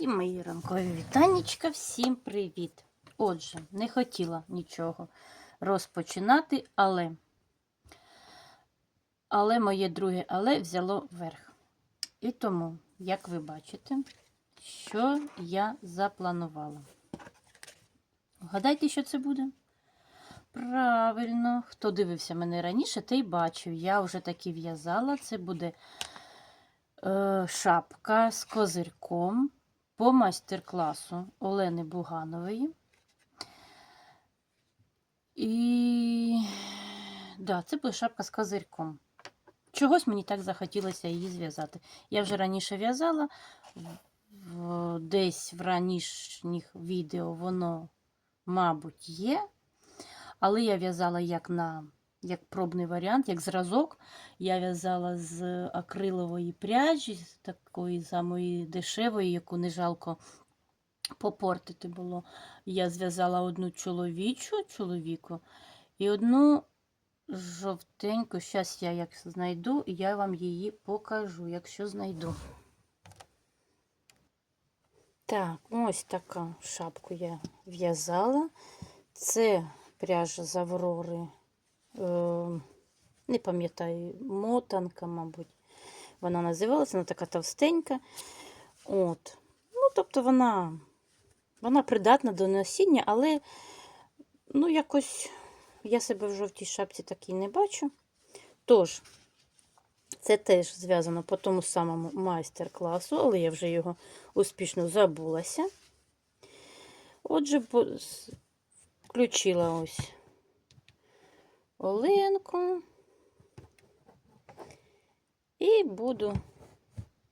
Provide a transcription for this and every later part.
Всім мої ранкові вітаннячка, всім привіт! Отже, не хотіла нічого розпочинати, але але моє друге але взяло верх. І тому, як ви бачите, що я запланувала. Вгадайте, що це буде? Правильно, хто дивився мене раніше, той бачив. Я вже таки в'язала. Це буде е, шапка з козирком по майстер-класу Олени Буганової. І да, це буде шапка з козирком. Чогось мені так захотілося її зв'язати. Я вже раніше в'язала, десь в ранішніх відео воно, мабуть, є. Але я в'язала як на як пробний варіант, як зразок. Я в'язала з акрилової пряжі, з такої самої дешевої, яку не жалко попортити було. Я зв'язала одну чоловічу чоловіку і одну жовтеньку. Зараз я як знайду, я вам її покажу, якщо знайду. Так, ось така шапку я в'язала. Це пряжа з Аврори. Е, не пам'ятаю, мотанка, мабуть. Вона називалася, вона така товстенька. От. Ну, тобто вона, вона придатна до носіння, але ну, якось я себе в жовтій шапці такій не бачу. Тож, це теж зв'язано по тому самому майстер-класу, але я вже його успішно забулася. Отже, включила ось Оленку і буду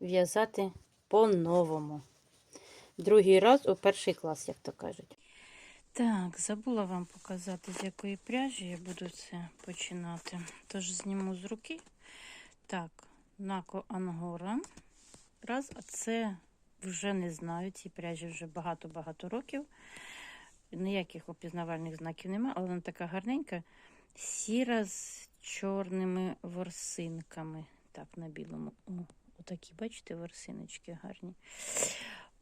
в'язати по-новому. Другий раз у перший клас, як то кажуть. Так, забула вам показати, з якої пряжі я буду це починати. Тож зніму з руки. Так, Нако Ангора. Раз, а це вже не знаю. Цій пряжі вже багато-багато років. Ніяких опізнавальних знаків немає, але вона така гарненька. Сіра з чорними ворсинками. Так, на білому. О, отакі, бачите, ворсиночки гарні.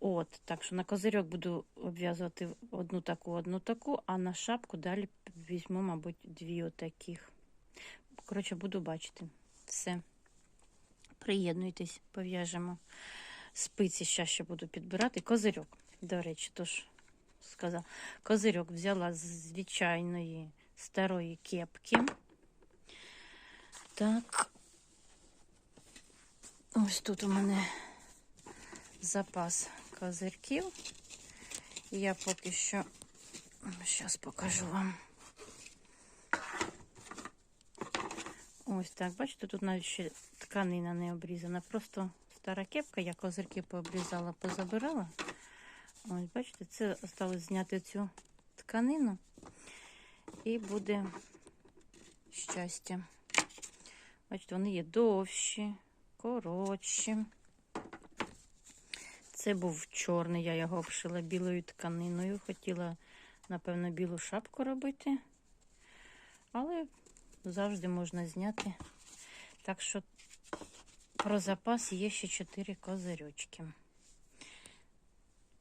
От, так що на козирьок буду обв'язувати одну таку, одну таку, а на шапку далі візьму, мабуть, дві отаких. Коротше, буду бачити. Все. Приєднуйтесь, пов'яжемо. Спиці зараз ще буду підбирати. Козирьок, до речі, тож сказав. Козирьок взяла з звичайної старої кепки. Так. Ось тут у мене запас козирків. Я поки що зараз покажу вам. Ось так, бачите, тут навіть ще тканина не обрізана. Просто стара кепка, я козирки пообрізала, позабирала. Ось, бачите, це осталось зняти цю тканину і буде щастя. Бачите, вони є довші, коротші. Це був чорний, я його обшила білою тканиною. Хотіла, напевно, білу шапку робити, але завжди можна зняти. Так що про запас є ще 4 козирьочки.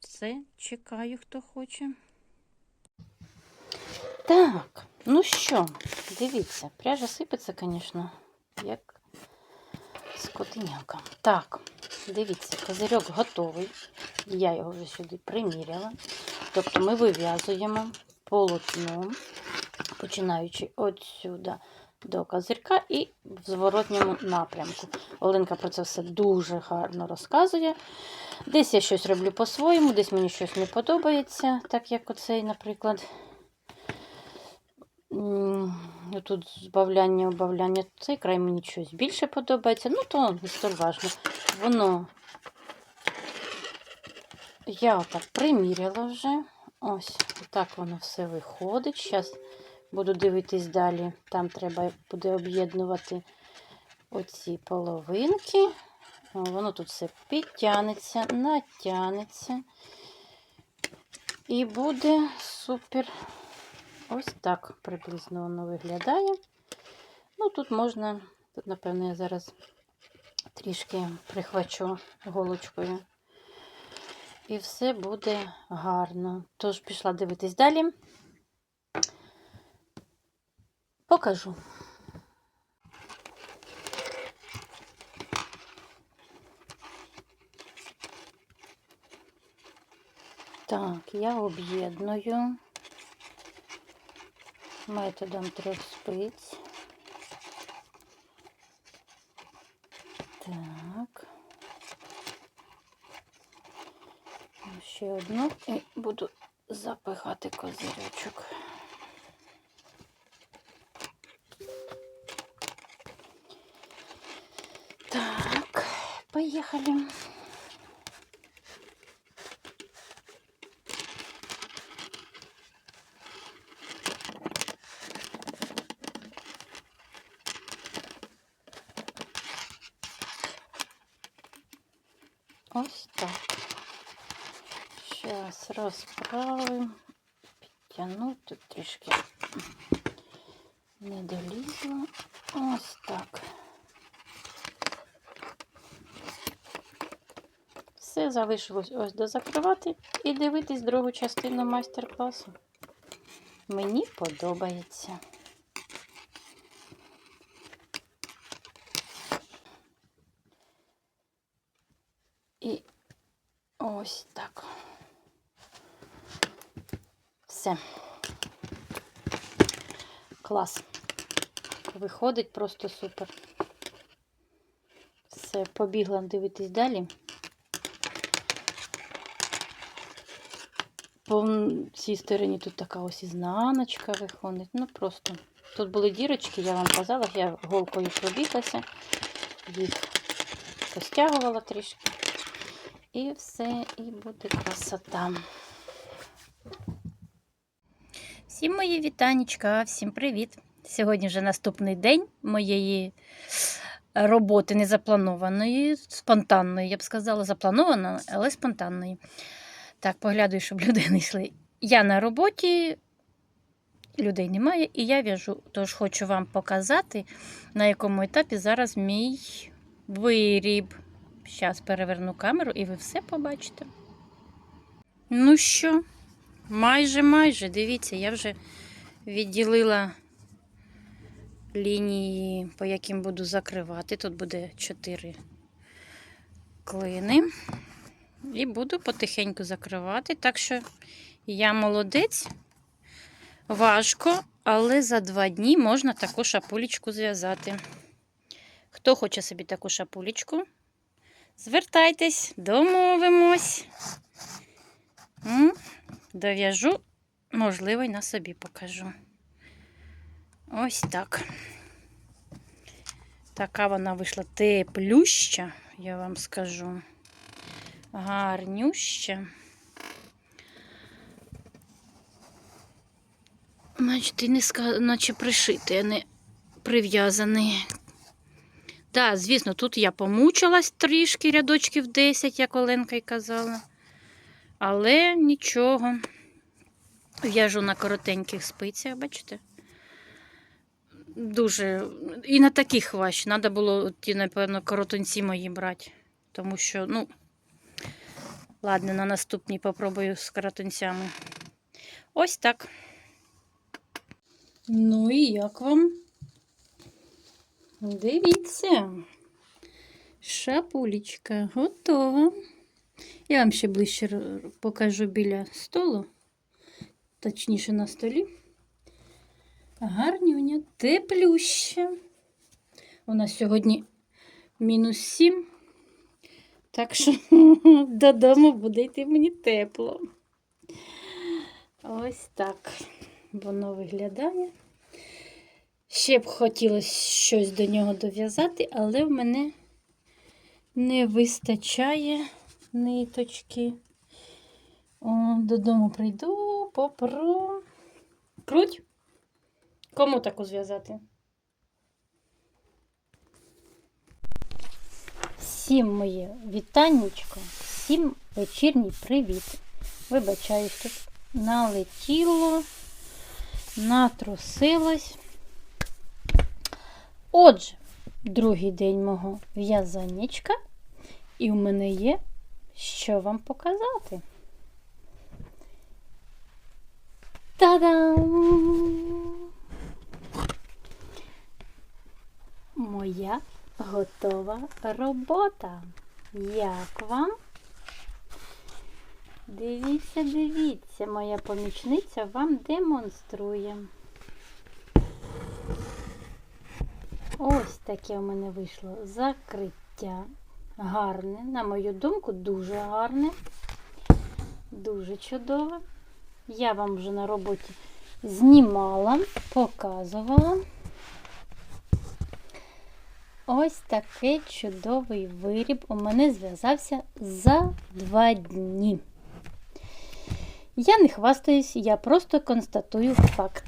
Все, чекаю, хто хоче. Так, ну що, дивіться, пряжа сипеться, звісно, як скотиняка. Так, дивіться, козирьок готовий. Я його вже сюди приміряла. Тобто ми вив'язуємо полотно, починаючи от сюди до козирка і в зворотньому напрямку. Оленка про це все дуже гарно розказує. Десь я щось роблю по-своєму, десь мені щось не подобається, так як оцей, наприклад. М, Тут збавляння, убавляння. Цей край мені щось більше подобається. Ну, то не столь важно. Воно я отак приміряла вже. Ось, так воно все виходить. Зараз буду дивитись далі. Там треба буде об'єднувати оці половинки. Воно тут все підтягнеться, натягнеться. І буде супер. Ось так приблизно воно виглядає. Ну, тут можна, тут, напевно, я зараз трішки прихвачу голочкою і все буде гарно. Тож пішла дивитись далі. Покажу. Так, я об'єдную методом трьох спиць. Так. Ще одну і буду запихати козирючок. Так, поїхали. Ось так. Зараз розправимо, підтягну тут трішки не долізла. Ось так. Все залишилось ось дозакривати і дивитись другу частину майстер-класу. Мені подобається. І ось так. Все. Клас. Виходить просто супер. Все, побігла дивитись далі. По цій стороні тут така ось ізнаночка виходить. Ну просто. Тут були дірочки, я вам казала, я голкою пробіглася, їх постягувала трішки. І все, і буде красота. Всім мої вітанечка, всім привіт! Сьогодні вже наступний день моєї роботи незапланованої, спонтанної, я б сказала, запланована, але спонтанної. Так, поглядаю, щоб люди не йшли. Я на роботі, людей немає, і я в'яжу. Тож хочу вам показати, на якому етапі зараз мій виріб. Зараз переверну камеру і ви все побачите. Ну що, майже майже, дивіться, я вже відділила лінії, по яким буду закривати. Тут буде 4 клини. І буду потихеньку закривати. Так що я молодець, важко, але за два дні можна таку шапулечку зв'язати. Хто хоче собі таку шапулечку, звертайтесь, домовимось. Дов'яжу, можливо, й на собі покажу. Ось так. Така вона вийшла теплюща, я вам скажу. Гарнюща. Значить, і не ска... наче пришитий, а не прив'язаний. Так, звісно, тут я помучилась трішки рядочків 10, як Оленка й казала. Але нічого. В'яжу на коротеньких спицях, бачите? Дуже. І на таких важче. Треба було ті, напевно, коротунці мої брати. Тому що, ну, ладно, на наступній попробую з коротунцями. Ось так. Ну і як вам? Дивіться. Шапулечка готова. Я вам ще ближче покажу біля столу, точніше на столі. Гарнюня, теплюща. У нас сьогодні мінус 7. Так що додому буде йти мені тепло. Ось так воно виглядає. Ще б хотілося щось до нього дов'язати, але в мене не вистачає ниточки. О, додому прийду, попру. Круть. Кому таку зв'язати? Всім моє вітаннячко, всім вечірній привіт. Вибачаюсь, тут налетіло, натрусилось. Отже, другий день мого в'язаннячка, і в мене є що вам показати. Та-дам! Моя готова робота. Як вам? Дивіться, дивіться, моя помічниця вам демонструє. Ось таке у мене вийшло закриття. Гарне, на мою думку, дуже гарне, дуже чудове. Я вам вже на роботі знімала, показувала. Ось такий чудовий виріб у мене зв'язався за два дні. Я не хвастаюсь, я просто констатую факт.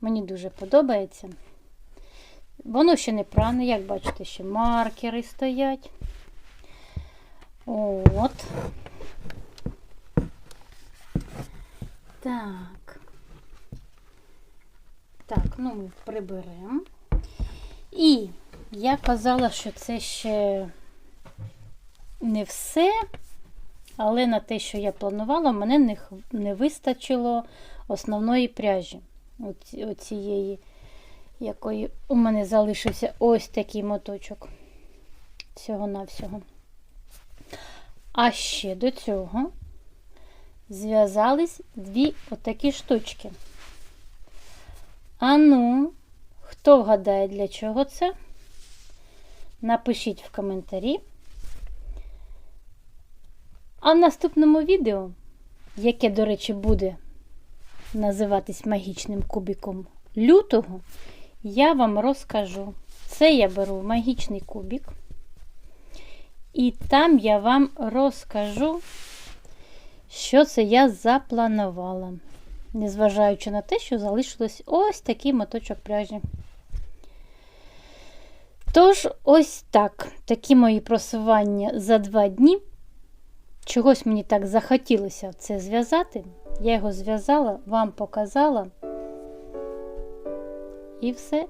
Мені дуже подобається. Воно ще не пране, як бачите, ще маркери стоять. От. Так. Так, ну ми приберемо. І я казала, що це ще не все, але на те, що я планувала, мене не, не вистачило основної пряжі. Оці- Оцієї, якої у мене залишився ось такий моточок. Всього-навсього. А ще до цього зв'язались дві отакі штучки. А ну, хто вгадає, для чого це? Напишіть в коментарі. А в наступному відео, яке, до речі, буде називатись магічним кубиком лютого, я вам розкажу. Це я беру магічний кубик. І там я вам розкажу, що це я запланувала, незважаючи на те, що залишилось ось такий моточок пряжі. Тож, ось так, такі мої просування за два дні. Чогось мені так захотілося це зв'язати. Я його зв'язала, вам показала. І все.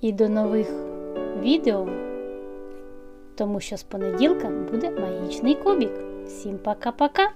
І до нових відео, тому що з понеділка буде магічний кубік. Всім пока-пока!